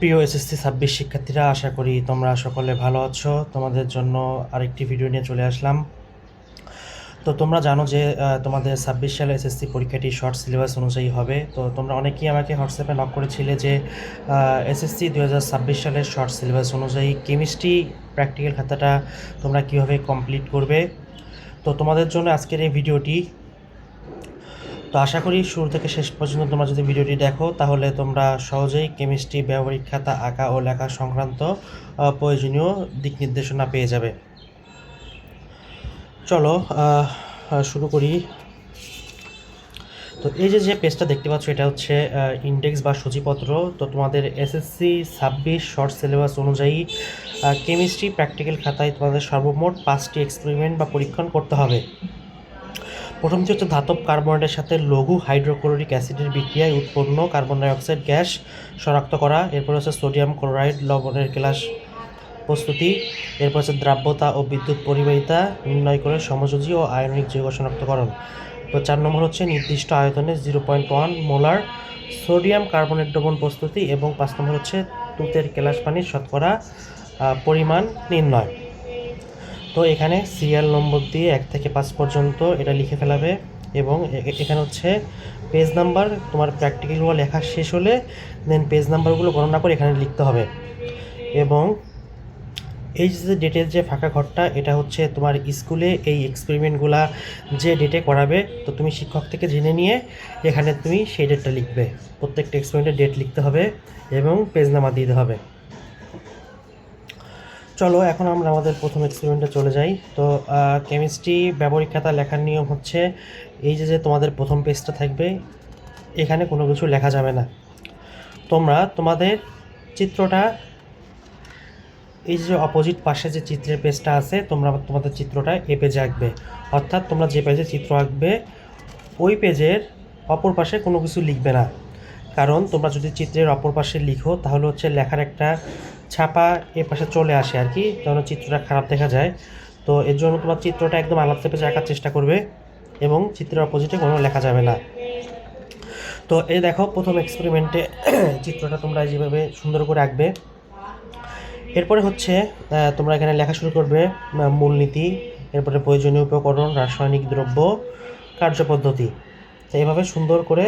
প্রিয় এসএসসি ছাব্বিশ শিক্ষার্থীরা, আশা করি তোমরা সকলে ভালো আছো। তোমাদের জন্য আরেকটি ভিডিও নিয়ে চলে আসলাম। তো তোমরা জানো যে তোমাদের ছাব্বিশ সালে এসএসসি পরীক্ষাটি শর্ট সিলেবাস অনুযায়ী হবে। তো তোমরা অনেকেই আমাকে হোয়াটসঅ্যাপে নক করেছিলে যে এসএসসি দু হাজার ছাব্বিশ সালের শর্ট সিলেবাস অনুযায়ী কেমিস্ট্রি প্র্যাকটিক্যাল খাতাটা তোমরা কীভাবে কমপ্লিট করবে। তো তোমাদের জন্য আজকের এই ভিডিওটি তো আশা করি শুরু থেকে শেষ পর্যন্ত তোমরা যদি ভিডিওটি দেখো, তাহলে তোমরা সহজেই কেমিস্ট্রি, ব্যবহারিক খাতা, আঁকা ও লেখা সংক্রান্ত প্রয়োজনীয় দিক নির্দেশনা পেয়ে যাবে। চলো শুরু করি। তো এই যে যে পেজটা দেখতে পাচ্ছ, এটা হচ্ছে ইন্ডেক্স বা সূচিপত্র। তো তোমাদের এসএসসি ছাব্বিশ শর্ট সিলেবাস অনুযায়ী কেমিস্ট্রি প্র্যাকটিক্যাল খাতায় তোমাদের সর্বমোট পাঁচটি এক্সপেরিমেন্ট বা পরীক্ষণ করতে হবে। প্রথমটি হচ্ছে ধাতব কার্বনেটের সাথে লঘু হাইড্রোক্লোরিক অ্যাসিডের বিক্রিয়ায় উৎপন্ন কার্বন ডাইঅক্সাইড গ্যাস শনাক্ত করা, এরপর হচ্ছে সোডিয়াম ক্লোরাইড লবণের গ্লাস প্রস্তুতি, এরপর হচ্ছে দ্রাব্যতা ও বিদ্যুৎ পরিবাহিতা নির্ণয় করে সমযোজী ও আয়নিক যৌগ শনাক্তকরণ। এরপর চার নম্বর হচ্ছে নির্দিষ্ট আয়তনে zero point one molar sodium carbonate দ্রবণ প্রস্তুতি এবং পাঁচ নম্বর হচ্ছে তুতের কেলাস পানির শতকরা পরিমাণ নির্ণয়। তো এখানে সিরিয়াল নম্বর দিয়ে এক থেকে পাঁচ পর্যন্ত এটা লিখে ফেলাবে এবং এখানে হচ্ছে পেজ নাম্বার তোমার প্র্যাকটিক্যালগুলো লেখা শেষ হলে দেন পেজ নাম্বারগুলো গণনা করে এখানে লিখতে হবে। এবং এই যে ডেটের যে ফাঁকা ঘরটা, এটা হচ্ছে তোমার স্কুলে এই এক্সপেরিমেন্টগুলা যে ডেটে করাবে, তো তুমি শিক্ষক থেকে জেনে নিয়ে এখানে তুমি সেই ডেটটা লিখবে। প্রত্যেকটা এক্সপেরিমেন্টের ডেট লিখতে হবে এবং পেজ নাম্বার দিতে হবে। চলো, এখন আমরা আমাদের প্রথম এক্সপেরিমেন্টে চলে যাই। তো কেমিস্ট্রি ব্যবহারিক খাতা লেখার নিয়ম হচ্ছে এই যে যে তোমাদের প্রথম পেজটা থাকবে, এখানে কোনো কিছু লেখা যাবে না। তোমরা তোমাদের চিত্রটা, এই যে অপোজিট পাশে যে চিত্রের পেজটা আছে, তোমরা তোমাদের চিত্রটা এ পেজে আঁকবে। অর্থাৎ তোমরা যে পেজে চিত্র আঁকবে, ওই পেজের অপর পাশে কোনো কিছু লিখবে না। কারণ তোমরা যদি চিত্রের অপর পাশে লিখো, তাহলে হচ্ছে লেখার একটা ছাপা এ পাশে চলে আসে আর কি, যেন চিত্রটা খারাপ দেখা যায়। তো এর জন্য তোমার চিত্রটা একদম আলাদা পেজে আঁকার চেষ্টা করবে এবং চিত্রের অপোজিটে কোনো লেখা যাবে না। তো এই দেখো, প্রথম এক্সপেরিমেন্টে চিত্রটা তোমরা যেভাবে সুন্দর করে আঁকবে। এরপরে হচ্ছে তোমরা এখানে লেখা শুরু করবে মূলনীতি, এরপরে প্রয়োজনীয় উপকরণ, রাসায়নিক দ্রব্য কার্যপদ্ধতি তো এভাবে সুন্দর করে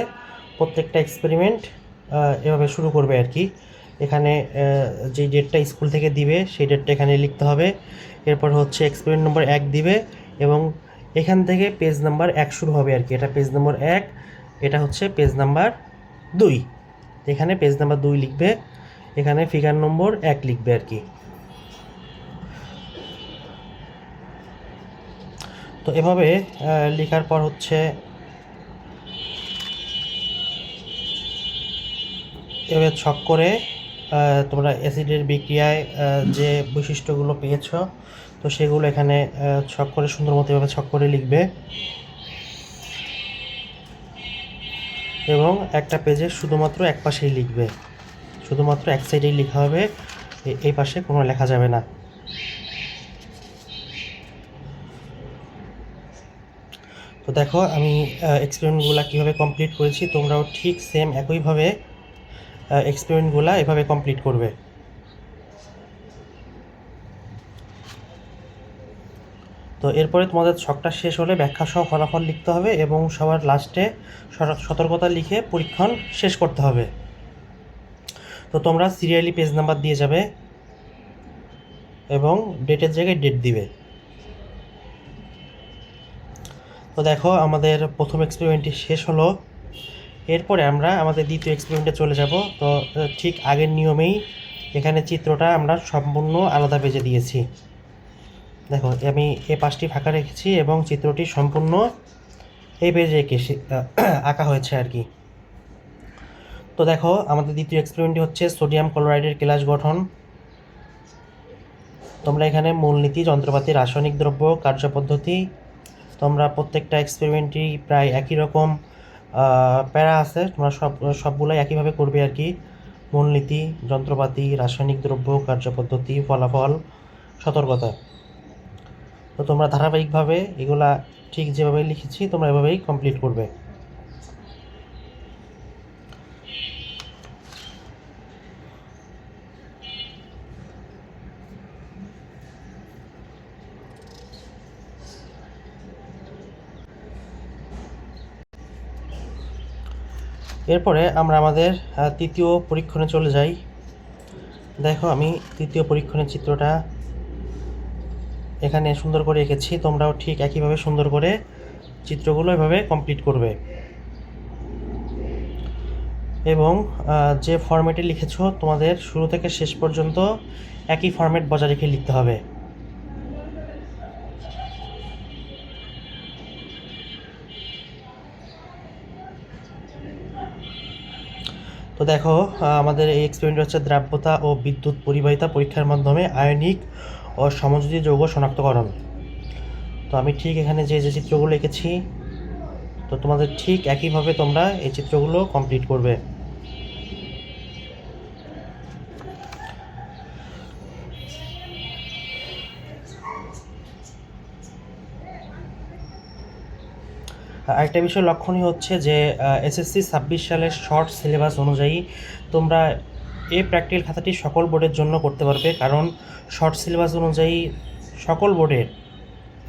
প্রত্যেকটা এক্সপেরিমেন্ট এভাবে শুরু করবে আর কি। এখানে যেই ডেটটা স্কুল থেকে দিবে, সেই ডেটটা এখানে লিখতে হবে। এরপর হচ্ছে এক্সপেরিমেন্ট নম্বর এক দিবে এবং এখান থেকে পেজ নাম্বার এক শুরু হবে আর কি। এটা পেজ নম্বর এক, এটা হচ্ছে পেজ নাম্বার দুই। এখানে পেজ নাম্বার দুই লিখবে, এখানে ফিগার নম্বর এক লিখবে আর কি। তো এভাবে লেখার পর হচ্ছে এভাবে ছক করে তোমরা অ্যাসিডের বিক্রিয়ায় যে বৈশিষ্ট্যগুলো পেয়েছ, তো সেগুলো এখানে ছক করে, সুন্দর মতো এভাবে ছক করে লিখবে। এবং একটা পেজে শুধুমাত্র এক পাশেই লিখবে। শুধুমাত্র এক সাইডেই লেখা হবে এই পাশে কোনো লেখা যাবে না। তো দেখো, আমি এক্সপেরিমেন্টগুলো কীভাবে কমপ্লিট করেছি, তোমরাও ঠিক সেম একইভাবে এক্সপেরিমেন্টগুলো এভাবে কমপ্লিট করবে। তো এরপরে তোমাদের ছকটা শেষ হলে ব্যাখ্যা সহ ফলাফল লিখতে হবে এবং সবার লাস্টে সতর্কতা লিখে পরীক্ষণ শেষ করতে হবে। তো তোমরা সিরিয়ালি পেজ নাম্বার দিয়ে যাবে এবং ডেটের জায়গায় ডেট দিবে। তো দেখো আমাদের প্রথম এক্সপেরিমেন্টটি শেষ হলো। এরপরে আমরা আমাদের দ্বিতীয় এক্সপেরিমেন্টে চলে যাব। তো ঠিক আগের নিয়মেই এখানে চিত্রটা আমরা সম্পূর্ণ আলাদা পেজে দিয়েছি। দেখো, আমি এ পাশটি ফাঁকা রেখেছি এবং চিত্রটি সম্পূর্ণ এই পেজে এঁকে আঁকা হয়েছে আর কি। তো দেখো, আমাদের দ্বিতীয় এক্সপেরিমেন্টটি হচ্ছে সোডিয়াম ক্লোরাইডের কেলাস গঠন। তোমরা এখানে মূলনীতি, যন্ত্রপাতি, রাসায়নিক দ্রব্য, কার্যপদ্ধতি, তোমরা প্রত্যেকটা এক্সপেরিমেন্টই প্রায় একই রকম। প্যারা আছে, তোমরা সব সবগুলোই একইভাবে করবে আর কি। মূলনীতি, যন্ত্রপাতি, রাসায়নিক দ্রব্য কার্যপদ্ধতি ফলাফল, সতর্কতা। তো তোমরা ধারাবাহিকভাবে এগুলা ঠিক যেভাবে লিখেছি, তোমরা এভাবেই কমপ্লিট করবে। এরপরে আমরা আমাদের তৃতীয় পরীক্ষণে চলে যাই। দেখো আমি তৃতীয় পরীক্ষণের চিত্রটা এখানে সুন্দর করে এঁকেছি। তোমরাও ঠিক একইভাবে সুন্দর করে চিত্রগুলো এভাবে কমপ্লিট করবে। এবং যে ফরম্যাটে লিখেছো, তোমাদের শুরু থেকে শেষ পর্যন্ত একই ফরম্যাট বজায় রেখে লিখতে হবে। তো দেখো আমাদের এই এক্সপেরিমেন্ট হচ্ছে দ্রাব্যতা ও বিদ্যুৎ পরিবাহিতা পরীক্ষার মাধ্যমে আয়নিক ও সমযোজী যৌগ শনাক্তকরণ। তো আমি ঠিক এখানে যে যে চিত্রগুলো এঁকেছি তো তোমাদের ঠিক একইভাবে তোমরা এই চিত্রগুলো কমপ্লিট করবে। আরেকটা বিষয় লক্ষণীয় হচ্ছে যে এসএসসি ছাব্বিশ সালের শর্ট সিলেবাস অনুযায়ী তোমরা এই প্র্যাকটিক্যাল খাতাটি সকল বোর্ডের জন্য করতে পারবে। কারণ শর্ট সিলেবাস অনুযায়ী সকল বোর্ডের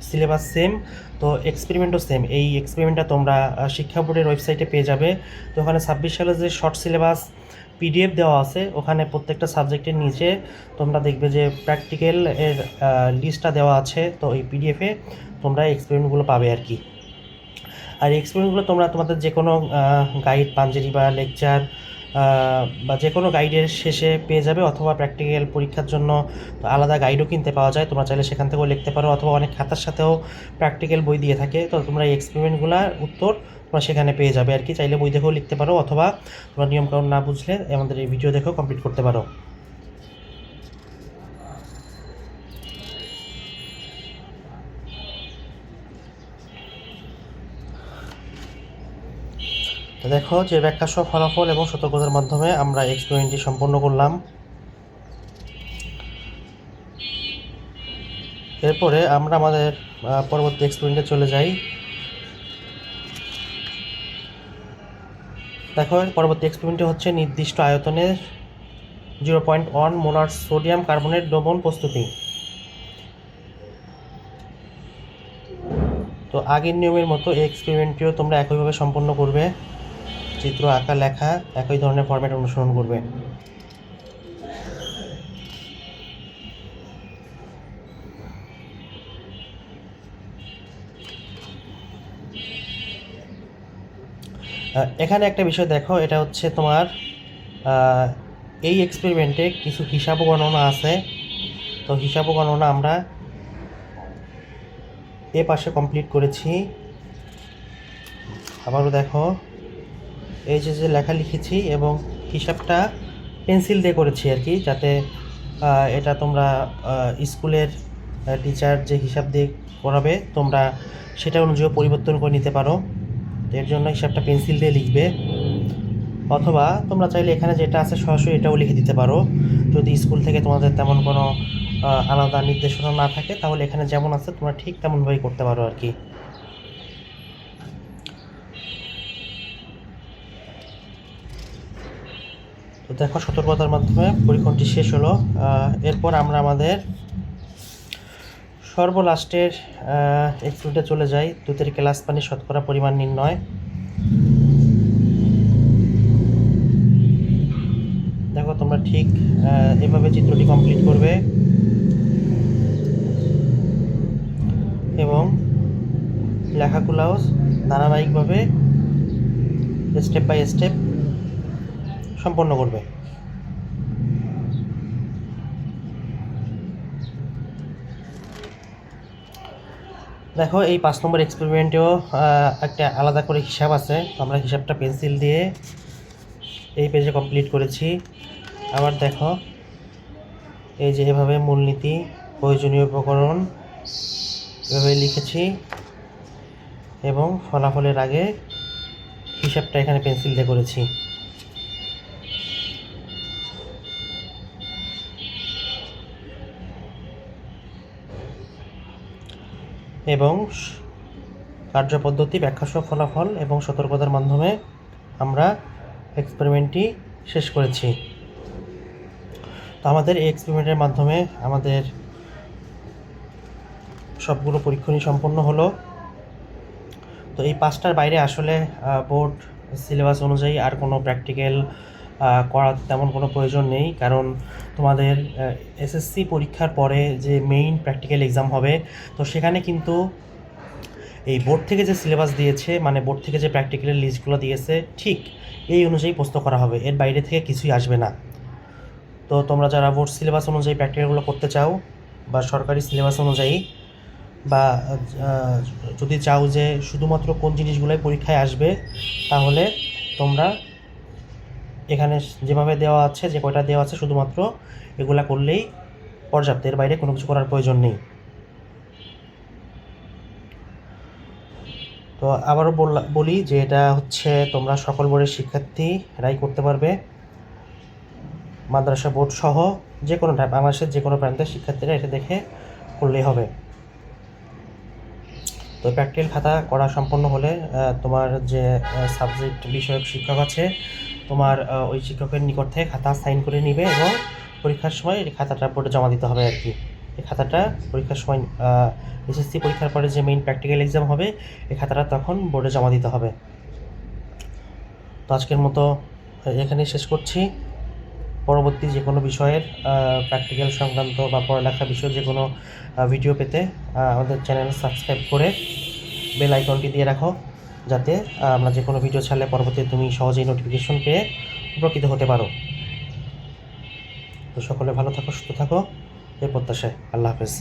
সিলেবাস সেম তো এক্সপেরিমেন্টও সেম এই এক্সপেরিমেন্টটা তোমরা শিক্ষা বোর্ডের ওয়েবসাইটে পেয়ে যাবে। তো ওখানে ছাব্বিশ সালের যে শর্ট সিলেবাস পিডিএফ দেওয়া আছে, ওখানে প্রত্যেকটা সাবজেক্টের নিচে তোমরা দেখবে যে প্র্যাকটিক্যাল এর লিস্টটা দেওয়া আছে। তো এই পিডিএফে তোমরা এক্সপেরিমেন্টগুলো পাবে আর কি। আর এই এক্সপেরিমেন্টগুলো তোমরা তোমাদের যে কোনো গাইড পাঞ্জেরি বা লেকচার বা যে কোনো গাইডের শেষে পেয়ে যাবে অথবা প্র্যাকটিক্যাল পরীক্ষার জন্য আলাদা গাইডও কিনতে পাওয়া যায়। তোমরা চাইলে সেখান থেকেও লিখতে পারো অথবা অনেক খাতার সাথেও প্র্যাকটিক্যাল বই দিয়ে থাকে। তো তোমরা এই এক্সপেরিমেন্টগুলোর উত্তর তোমরা সেখানে পেয়ে যাবে আর কি। চাইলে বই দেখেও লিখতে পারো অথবা তোমরা নিয়মকানুন না বুঝলে আমাদের এই ভিডিও দেখেও কমপ্লিট করতে পারো। তো দেখো যে ব্যাখ্যা সহ ফলাফল এবং সতর্কতার মাধ্যমে আমরা এক্সপেরিমেন্টটি সম্পন্ন করলাম। এরপরে আমরা আমাদের পরবর্তী এক্সপেরিমেন্টে চলে যাই। দেখো পরবর্তী এক্সপেরিমেন্টে হচ্ছে নির্দিষ্ট আয়তনের zero point one molar sodium carbonate দ্রবণ প্রস্তুতি। তো আগের নিয়মের মতো এক্সপেরিমেন্টটিও তোমরা একইভাবে সম্পন্ন করবে। চিত্র, আঁকা, লেখা একই ধরনের ফরম্যাট অনুসরণ করবে। এখানে একটা বিষয় দেখো, এটা হচ্ছে তোমার এই এক্সপেরিমেন্টে কিছু হিসাব গণনা আছে। তো হিসাব গণনা আমরা এ পাশে কমপ্লিট করেছি। আবারও দেখো। এই যে যে লেখা লিখেছি এবং হিসাবটা পেন্সিল দিয়ে করেছি আর কি, যাতে এটা তোমরা স্কুলের টিচার যে হিসাব দিয়ে করাবে, তোমরা সেটা অনুযায়ী পরিবর্তন করে নিতে পারো। এর জন্য হিসাবটা পেন্সিল দিয়ে লিখবে। অথবা তোমরা চাইলে এখানে যেটা আছে সরাসরি এটাও লিখে দিতে পারো। যদি স্কুল থেকে তোমাদের তেমন কোনো আলাদা নির্দেশনা না থাকে, তাহলে এখানে যেমন আছে তোমরা ঠিক তেমনভাবেই করতে পারো আর কি। দেখো, সতর্কতার মাধ্যমে পরীক্ষণটি শেষ হলো। এরপর আমরা আমাদের সর্বলাস্টের এক্সপিরিমেন্টে চলে যাই। দুধের গ্লাস পানি শতকরা পরিমাণ নির্ণয়। দেখো, তোমরা ঠিক এভাবে চিত্রটি কমপ্লিট করবে। এবং লেখাগুলোও ধারাবাহিকভাবে স্টেপ বাই স্টেপ সম্পন্ন করবে। দেখো, এই পাঁচ নম্বর এক্সপেরিমেন্টেও একটা আলাদা করে হিসাব আছে। আমরা হিসাবটা পেন্সিল দিয়ে এই পেজে কমপ্লিট করেছি। আবার দেখো, এই যে এভাবে মূলনীতি, প্রয়োজনীয় উপকরণ, এভাবে লিখেছি এবং ফলাফলের আগে হিসাবটা এখানে পেন্সিল দিয়ে করেছি। এবং কার্যপদ্ধতি, ব্যাখ্যাসহ ফলাফল এবং সতর্কতার মাধ্যমে আমরা এক্সপেরিমেন্টটি শেষ করেছি। তো আমাদের এই এক্সপেরিমেন্টের মাধ্যমে আমাদের সবগুলো পরীক্ষণই সম্পন্ন হলো। তো এই পাঁচটার বাইরে আসলে বোর্ড সিলেবাস অনুযায়ী আর কোনো প্র্যাকটিক্যাল করার তেমন কোনো প্রয়োজন নেই। কারণ তোমাদের এসএসসি পরীক্ষার পরে যে মেইন প্র্যাকটিক্যাল এক্সাম হবে, তো সেখানে কিন্তু এই বোর্ড থেকে যে সিলেবাস দিয়েছে মানে বোর্ড থেকে যে প্র্যাকটিক্যালের লিস্টগুলো দিয়েছে, ঠিক এই অনুযায়ী প্রস্তুত করা হবে। এর বাইরে থেকে কিছুই আসবে না। তো তোমরা যারা বোর্ড সিলেবাস অনুযায়ী প্র্যাকটিক্যালগুলো করতে চাও, বা সরকারি সিলেবাস অনুযায়ী, বা যদি চাও যে শুধুমাত্র কোন জিনিসগুলোই পরীক্ষায় আসবে, তাহলে তোমরা এখানে যেভাবে দেওয়া আছে, যে কয়টা দেওয়া আছে, শুধুমাত্র এগুলা করলেই পর্যাপ্ত। এর বাইরে কোনো কিছু করার প্রয়োজন নেই। তো আবারও বলি যে এটা হচ্ছে তোমরা সকল বোর্ডের শিক্ষার্থীরাই করতে পারবে। মাদ্রাসা বোর্ড সহ যে কোনো বাংলাদেশের যে কোনো প্রান্তের শিক্ষার্থীরা এটা দেখে করলেই হবে। তো প্র্যাকটিক্যাল খাতা করা সম্পন্ন হলে তোমার যে সাবজেক্ট বিষয়ক শিক্ষক আছে তোমার ওই শিক্ষকের নিকট থেকে খাতা সাইন করে নিবে এবং পরীক্ষার সময় এই খাতাটা বোর্ডে জমা দিতে হবে আর কি। এই খাতাটা পরীক্ষার সময় এসএসসি পরীক্ষার পরে যে মেইন প্র্যাকটিক্যাল এক্সাম হবে, এই খাতাটা তখন বোর্ডে জমা দিতে হবে। তো আজকের মতো এখানেই শেষ করছি। পরবর্তী যে কোনো বিষয়ের প্র্যাকটিক্যাল সংক্রান্ত বা পড়ালেখা বিষয়ে যে কোনো ভিডিও পেতে আমাদের চ্যানেল সাবস্ক্রাইব করে বেল আইকনটি দিয়ে রাখো। যাতে আমরা যে কোনো ভিডিও ছাড়লে পরবর্তীতে তুমি সহজেই নোটিফিকেশন পেয়ে উপকৃত হতে পারো। তো সকলে ভালো থাকো, সুস্থ থাকো। এই প্রত্যাশায় আল্লাহ হাফেজ।